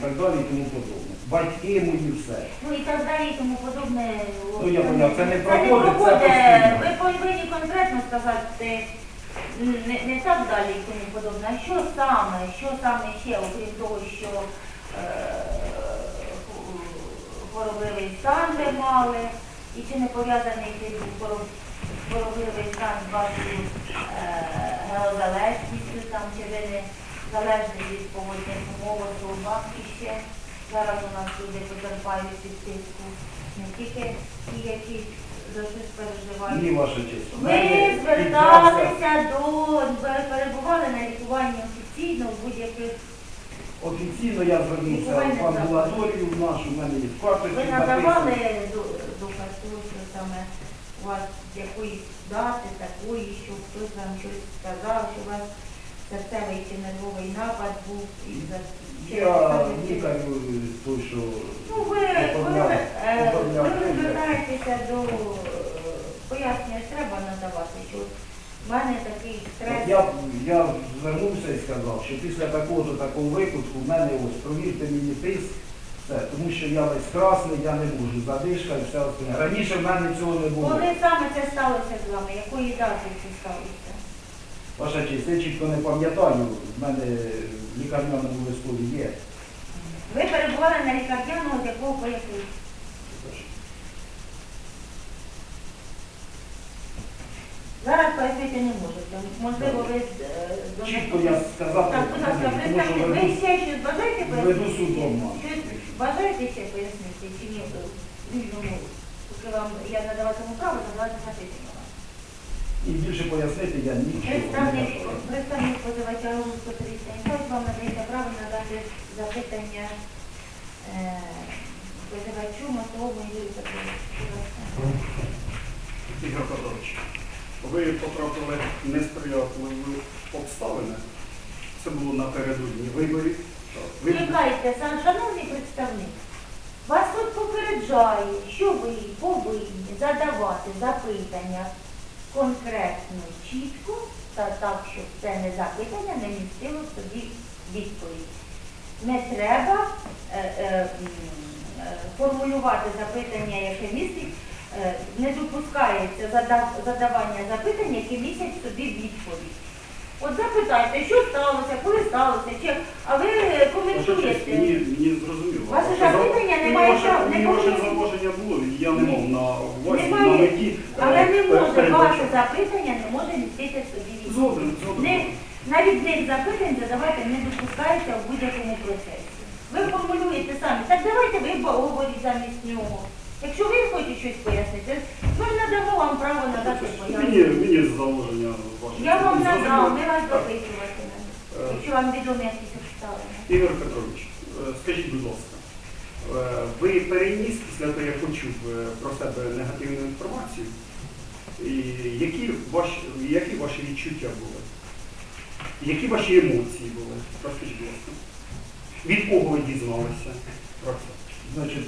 так далі і тому подобне. Батьки мої все. Ну і так далі, і тому подобне. Ну, я поняв, це не проходить, це постійно. Ви повинні конкретно сказати, не, не так далі і тому подобне, а що саме, що саме ще, окрім того, що е, хворобливий стан ви мали, і чи не пов'язаний хвороб- хворобливий стан з вашою е, геозалежністю, там, чи ви не залежні від погодних умов, особах і ще. Зараз у нас люди потерпають від тиску, не тільки ті, які за щось переживають. Ні, ваша честь. Ви зверталися до, перебували на лікуванні офіційно в будь-яких, Офіційно я звернувся в амбулаторію в нашу, в мене є в карточці ви надавали до- доказ що саме у вас якоїсь дати такої, що хтось вам щось сказав, що вас серцевий чи нервовий напад був і за Я лікарю той, що Ну, ви, ви, оформляв, е, ви звертаєтеся до е, пояснення треба надавати, що в мене такий стрес. Я, я звернувся і сказав, що після такого такого випадку в мене ось провірте мені тиск, все, тому що я весь красний, я не можу, задишка і все остальне. Раніше в мене цього не було. Коли саме це сталося з вами? Якої дати це сталося? Ваша честь, я чітко не пам'ятаю, в мене в лікарняному листові є. Ви перебували на лікарняному, з якого по? Зараз пояснити не можете. Можливо, ви е, до Чітко я сказав, Так, будь ласка, тому що представте, ви веду, ще щось бажаєте веду пояснити? судом. Щось бажаєте ще пояснити, чи ні? Вільному, поки вам я надаватиму право, задавати запитання. І більше пояснити я нічого не бажаю. представник позивача Румського 375 вам надається право надати запитання е, позивачу Мотовому Юрію Петровичу. Ігор Федорович, ви потрапили несприятливі обставини. Це було напередодні виборів. Ви Чекайте, сам шановний представник, вас тут попереджає, що ви повинні задавати запитання конкретно, чітко, та так, щоб це не запитання не містило собі відповідь. Не треба е, е, е, формулювати запитання, яке містить, е, не допускається задав- задавання запитань, яке містять собі відповідь. От запитайте, що сталося, коли сталося, чи а ви коментуєте. мені, зрозуміло. Ваше Ваше запитання зав- не має ваше- права, не ваше повинні- зауваження було, я не мав на увазі, на Немає, меті. е, але не може ваше запитання не може містити в собі відповідь. Згоден, згоден. Не, навіть них запитань задавати не допускається в будь-якому процесі. Ви формулюєте самі. Так давайте ви говоріть замість нього. Якщо ви хочете щось пояснити, ми надамо вам право надати Мені, мені зауваження ваше. Я вам Зрозуміло. ми вас допитуватимемо, Е. якщо вам відомі якісь обставини. Ігор Петрович, е, скажіть, будь ласка, е, ви переніс після того, як почув е, про себе негативну інформацію, і які ваші, які ваші відчуття були? Які ваші емоції були? Розкажіть, будь ласка. Від кого ви дізналися про це? Значить,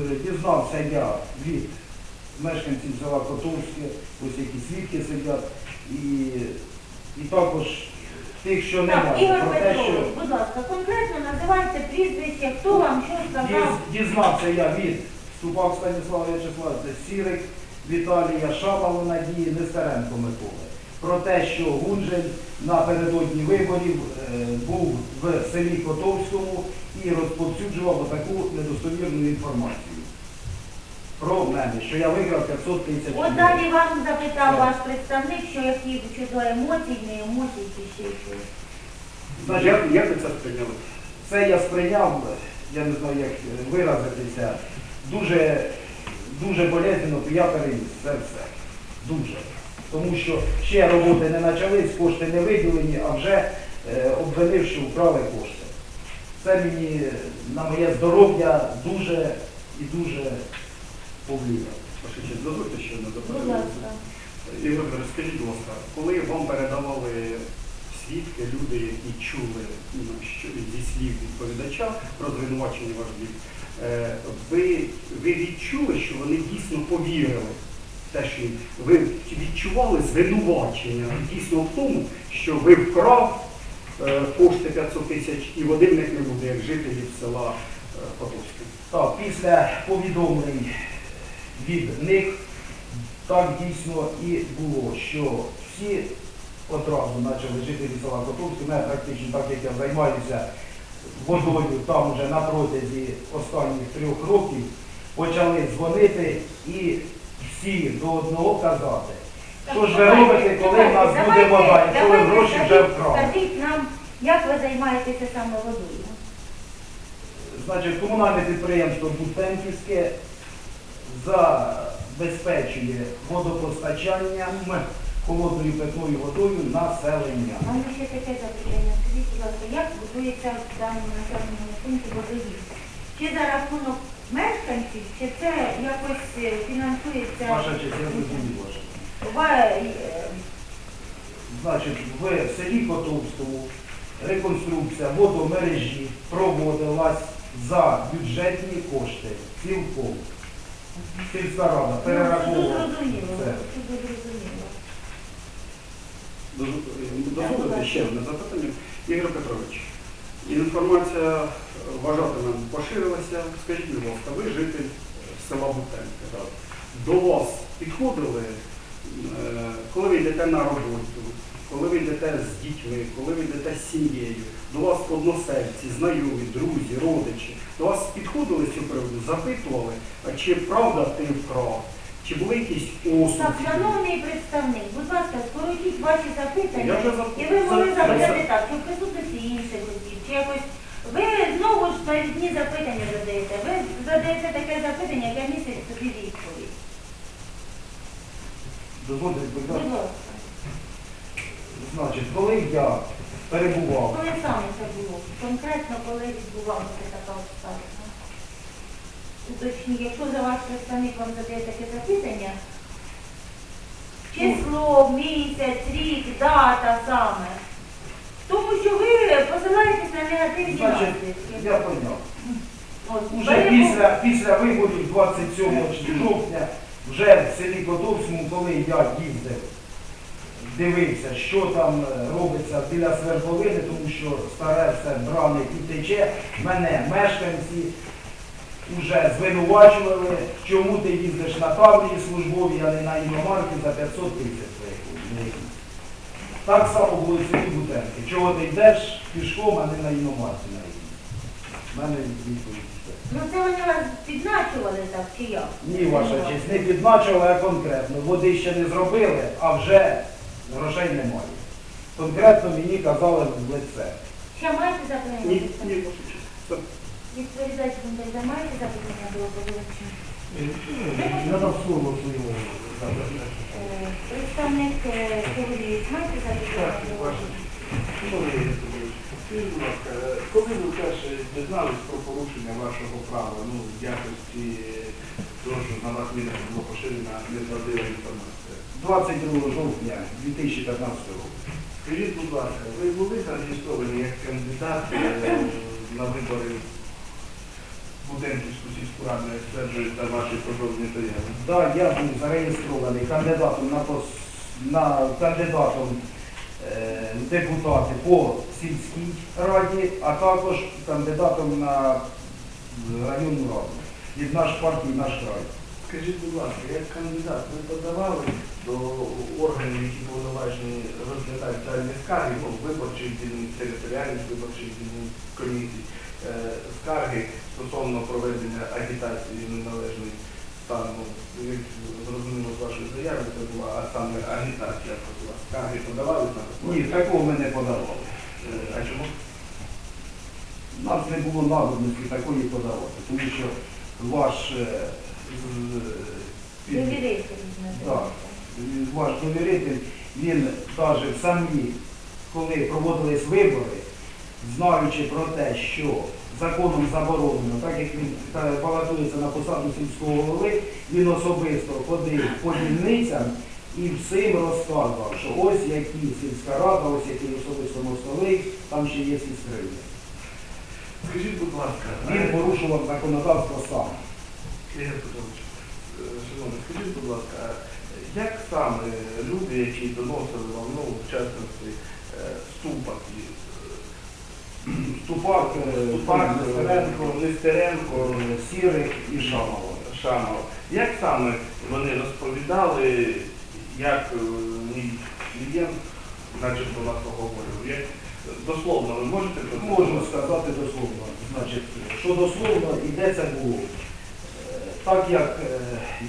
е, дізнався я від мешканців села Котовське, ось які свідки сидять, і, і також тих, що Так, немає. Ігор Про те, Петрович, що будь ласка, конкретно називайте прізвище, хто вам що сказав. діз- дізнався я від Ступак Станіслава В'ячеславовича, Сірик Віталія, Шамова Надії, Нестеренко Миколи. Про те, що Гунжель напередодні виборів е, був в селі Котовському і розповсюджував таку недостовірну інформацію про мене, що я виграв 500 тисяч От гривень. далі вам запитав ваш представник, що які щодо емоцій, не емоцій чи ще щось. Значить, Як, як ви це сприйняли? Це я сприйняв, я не знаю, як виразитися, дуже, дуже болезненно, то я переніс це все. Дуже. Тому що ще роботи не почались, кошти не виділені, а вже е, обвинив, що вкрали кошти. Це мені на моє здоров'я дуже і дуже честь, дозвольте ще одне Будь запитання. ласка. Ігор Петрович, скажіть, будь ласка, коли вам передавали свідки, люди, які чули ну, що, зі слів відповідача про звинувачення ваш бік, е, ви, ви відчули, що вони дійсно повірили те, що ви відчували звинувачення дійсно в тому, що ви вкрав е, кошти 500 тисяч і води в них не буде, як жителів села е, Котовське. Так, після повідомлень від них так дійсно і було, що всі одразу почали жителі села Котовське, мене практично так як я займаюся водою там вже на протязі останніх трьох років, почали дзвонити і всі до одного казати, що ж ви робите, коли в нас буде вода, і коли гроші вже вкрали. Скажіть нам, як ви займаєтеся саме водою? Значить, комунальне підприємство Бутенківське забезпечує водопостачанням холодною питною водою населення. У мене ще таке запитання. Скажіть, будь ласка, як будується в даному населеному пункті водоїзд? Чи за рахунок мешканців, чи це якось е, фінансується? Ваша честь, я зрозумів ваша. Ва- е, Значить, в селі Котовському реконструкція водомережі проводилась за бюджетні кошти. Цілком. Сільська рада перераховувала. Це. Дозволите ще одне запитання. Ігор Петрович, інформація е, вважатиме поширилася. Скажіть, будь ласка, ви житель е, села Бутенки. так? До вас підходили, е, коли ви йдете на роботу, коли ви йдете з дітьми, коли ви йдете з сім'єю, до вас односельці, знайомі, друзі, родичі, до вас підходили з цього приводу, запитували, а чи правда ти вкрав, чи були якісь Так, осуди? шановний представник, будь ласка, скоротіть ваші запитання, Я вже зап- і ви могли за- запитати так, чи в присутності інших осіб, чи якось. Ви знову ж навітні запитання задаєте. Ви задаєте таке запитання, яке містить в собі відповідь. Дозвольте Будь ласка, Значить, коли я перебував коли саме це було? Конкретно, коли відбувалася така обставина? Уточніть, якщо за ваш представник вам задає таке запитання, число, місяць, рік, дата саме. Тому що ви посилаєтесь на негативні Значить, наслідки. я поняв. От, Уже після, після виборів 27 жовтня, вже в селі Котовському, коли я їздив, дивився, що там е, робиться біля свердловини, тому що старе все бране і тече, мене мешканці вже звинувачували, чому ти їздиш на таврії службові, а не на іномарки за 500 тисяч. Так само було і в Бутенки. Чого ти йдеш пішком, а не на іномарці на рівні? У мене відповідь. Ну це вони вас підначували так чи як? Ні, ваша честь, не підначили, а конкретно. Води ще не зробили, а вже грошей немає. Конкретно мені казали в лице. Ще маєте запитання? Ні, ні. Відповідач Бондаря, маєте запитання до оповідача? Надо в слово своєму. Е, Представник е, маєте запитання до оповідача? Скажіть, будь ласка, коли ви вперше дізнались про порушення вашого права, ну, в якості того, що на вас виникла була поширена неправдива інформація? 22 жовтня 2015 року. Скажіть, будь ласка, ви були зареєстровані як кандидат е, на вибори Буденківську сільську раду, як стверджують на ваші прожовні заяви? Да, я був зареєстрований кандидатом на, пос... на кандидатом е, депутати по сільській раді, а також кандидатом на районну раду. Від наш партії, наш край. Скажіть, будь ласка, як кандидат, ви подавали до органів, які повноважені розглядають дані скарги, ну, виборчих дільниць, територіальних виборчих дільниць комісій, е, скарги стосовно проведення агітації неналежний стан, ну, як зрозуміло з вашої заяви, це була а саме агітація вас. Скарги подавались на? Ні, такого ми не подавали. Е, А чому? У нас не було надобності такої подавати, тому що ваш е, з- під- Так. Ваш довіритель, він навіть самі, коли проводились вибори, знаючи про те, що законом заборонено, так як він та, балотується на посаду сільського голови, він особисто ходив по дільницям і всім розказував, що ось які сільська рада, ось який особисто мостовий, там ще є сільськриві. Скажіть, будь ласка, Він е, порушував законодавство сам. Ігор Петрович, шановний, скажіть, будь ласка, як саме люди, які доносили вам, ну, в частності, е, ступак, е, Ступак, е, Ступак, Нестеренко, Нестеренко, Сірик і Шамова. Шамов. Як саме вони розповідали, як мій клієнт, начебто нас оговорив? Як дословно ви можете сказати? сказати дословно. Значить, що дословно і де це було. Е, Так як е,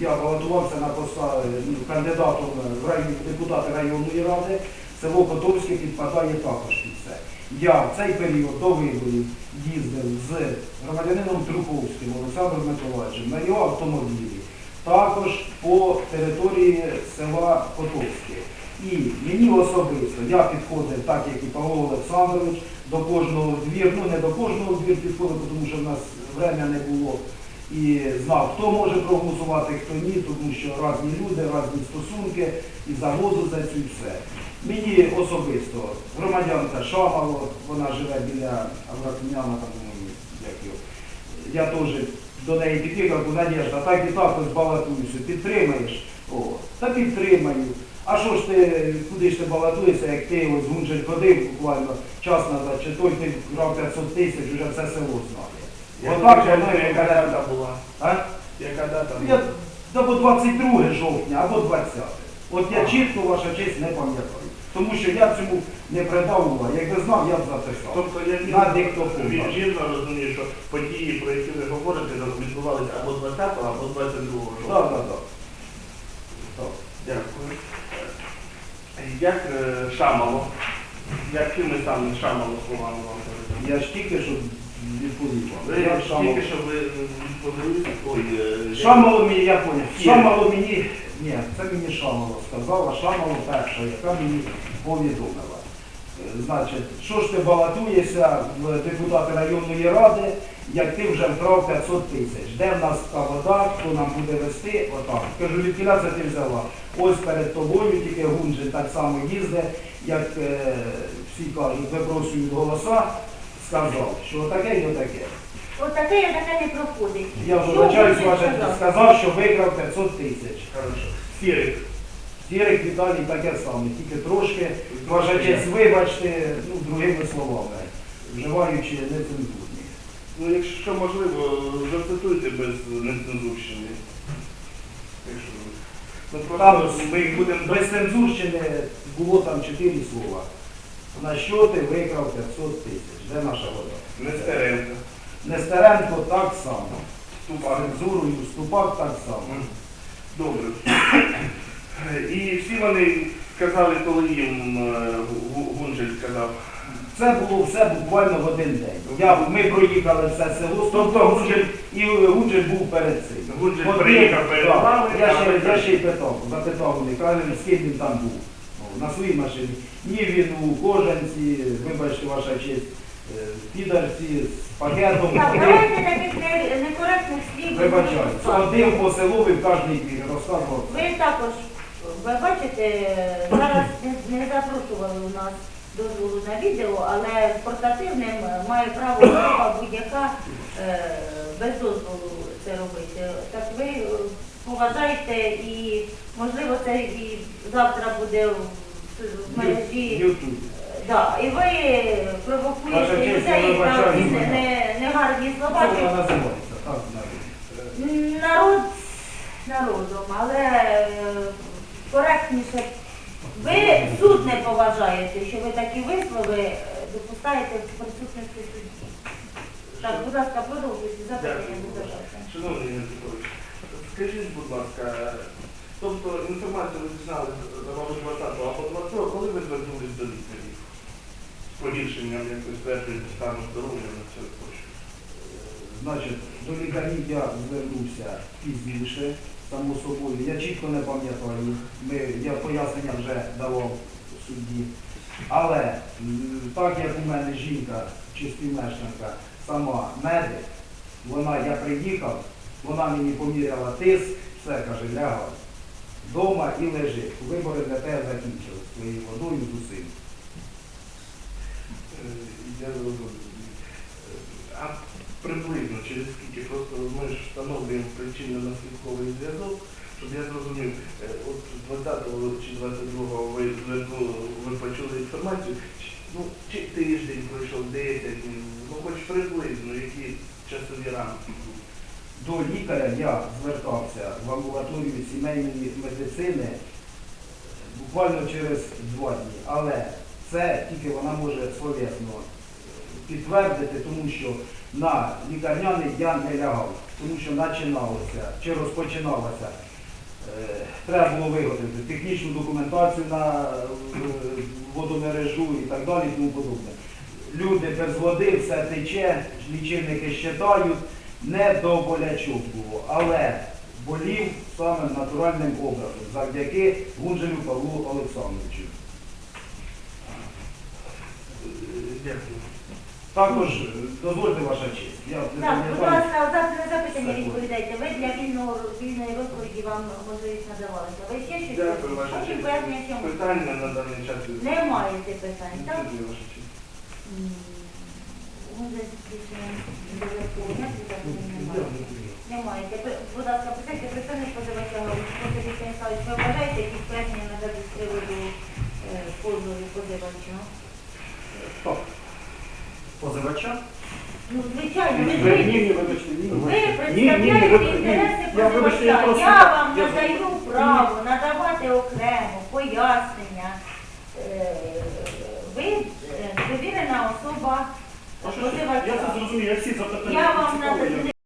я балотувався на посаду ну, кандидатом в район, депутати районної ради, село Котовське підпадає також під це. Я в цей період до виборів їздив з громадянином Труховським Олександром Миколаївичем на його автомобілі, також по території села Котовське. І мені особисто, я підходив, так як і Павло Олександрович, до кожного двір, ну не до кожного двір підходив, тому що в нас время не було. І знав, хто може проголосувати, хто ні, тому що різні люди, різні стосунки, і завозу за цю і все. Мені особисто громадянка Шамало, вона живе біля Авракняна, як його. Я теж до неї під'їхав, бо Надежда, так і так ось підтримаєш? О, та підтримаю. А що ж ти, куди ж ти балотуєшся, як ти ось Гунжель ходив буквально час назад, чи той ти брав 500 тисяч, вже все село знає. Я Отак і яка дата була? а? Яка дата Я, була? або 22 жовтня, або 20. От я чітко, ваша честь, не пам'ятаю. Тому що я цьому не придав уваги. Якби знав, я б записав. Тобто я На диктофон, вірно, вірно розумію, що події, про які ви говорите, відбувалися або 20 або 22 жовтня. Так, так, так. Так. Дякую. Як е, Шамало? Якими саме Шамало словами вам кажуть? Я ж тільки що. Ви Шамало. тільки що ви відповіли, ой, е, Шамало мені, я поняв. Шамало мені, ні, це мені Шамало сказала, Шамало перша, яка мені повідомила. Е, Значить, що ж ти балотуєшся в депутати районної ради, як ти вже вкрав 500 тисяч. Де в нас та вода, хто нам буде вести? Отак. Кажу, від кіля це ти взяла. Ось перед тобою, тільки Гунджин так само їздить, як е, всі кажуть, випросують голоса, сказав, що отаке і отаке. Отаке і таке не проходить. Я Що вибачаюсь, честь, сказав, що викрав 500 тисяч. Хорошо. Сірик. Сірик Віталій таке саме, тільки трошки, ваша вибачте, ну, другими словами, вживаючи нецензурні. Ну, якщо можливо, зацитуйте без нецензурщини. Якщо Ну, Там ми їх будемо без цензурщини було там чотири слова. На що ти викрав 500 тисяч? Де наша вода? Нестеренко. Нестеренко так само. Ступак. Цензурою Ступак так само. Добре. І всі вони сказали, коли їм е, Гу- Гунжель сказав. Це було все буквально в один день. Я, ми проїхали все село, Тобто Гунджель, і Гунджель був перед цим. Гунжель От приїхав перед так, вами, Я а ще, ви я ще й питав, запитав вони, каже, з ким він там був. На своїй машині. Ні, він у кожанці, вибачте, ваша честь, е, в підарці, з пакетом. Так, давайте таких не- некоректних слів. Вибачаю, ходив по селу і в кожній двір розказував. Ви також, ви бачите, зараз не, не запрошували у нас дозволу на відео, але портативним має право особа будь-яка е, без дозволу це робити. Так ви е, поважайте і, можливо, це і завтра буде в, в мережі. Да, і ви Ваша провокуєте честь, я людей на не- негарні слова. вона так навіть. Народ народом, але е, коректніше. Ви суд не поважаєте, що ви такі вислови е, допускаєте в присутності судді. Так, будь ласка, продовжуйте запитання, будь ласка. Шановний Ігор Петрович, скажіть, будь ласка, тобто інформацію ви дізнали мабуть, 20 або 20 коли ви звернулись до лікарів? З погіршенням якось стверджуєте стану здоров'я на це хочу. Значить, до лікарів я звернувся пізніше, само собою. Я чітко не пам'ятаю. Я пояснення вже давав судді. Але так як у мене жінка чи співмешканка сама медик, вона, я приїхав, вона мені поміряла тиск, все каже, лягай вдома і лежи. Вибори для тебе закінчились своєю водою з усім. Е, Я. Е, А приблизно через скільки просто ми ж встановлюємо причинно-наслідковий зв'язок, щоб я зрозумів, е, от 20 чи 22 ви звернули, ви почули інформацію, Ну, чи тиждень пройшов, 10 днів, ну хоч приблизно, які часові рамки. До лікаря я звертався в амбулаторію сімейної медицини е, буквально через два дні. Але це тільки вона може словесно е, підтвердити, тому що на лікарняний я не лягав, тому що починалося чи розпочиналося. е, Треба було виготовити технічну документацію на водомережу і так далі, і тому подобне. Люди без води, все тече, лічильники щитають, не до болячок було, але болів саме натуральним образом, завдяки Гунжелю Павлу Олександровичу. Дякую. Також е, дозвольте ваша честь. Я Так, будь пам'ятаю. ласка, завтра на запитання відповідайте. Ви для вільного вільної розповіді вам можливість надавалася. Ви ще щось? Дякую, ваша честь. пояснення чому? Питання на даний час Не маєте питань, так? Відсутні, ваша честь. М, Немає. Будь ласка, питайте представник позивача ви вважаєте якісь пояснення надати з приводу е, позову позивача? Позивача? Ну, звичайно, ви представляєте інтереси. Позивача. Я вам надаю право надавати окремо пояснення. Е, Ви е, довірена особа Я позивача. це зрозумів, я всі запитання Я вам я-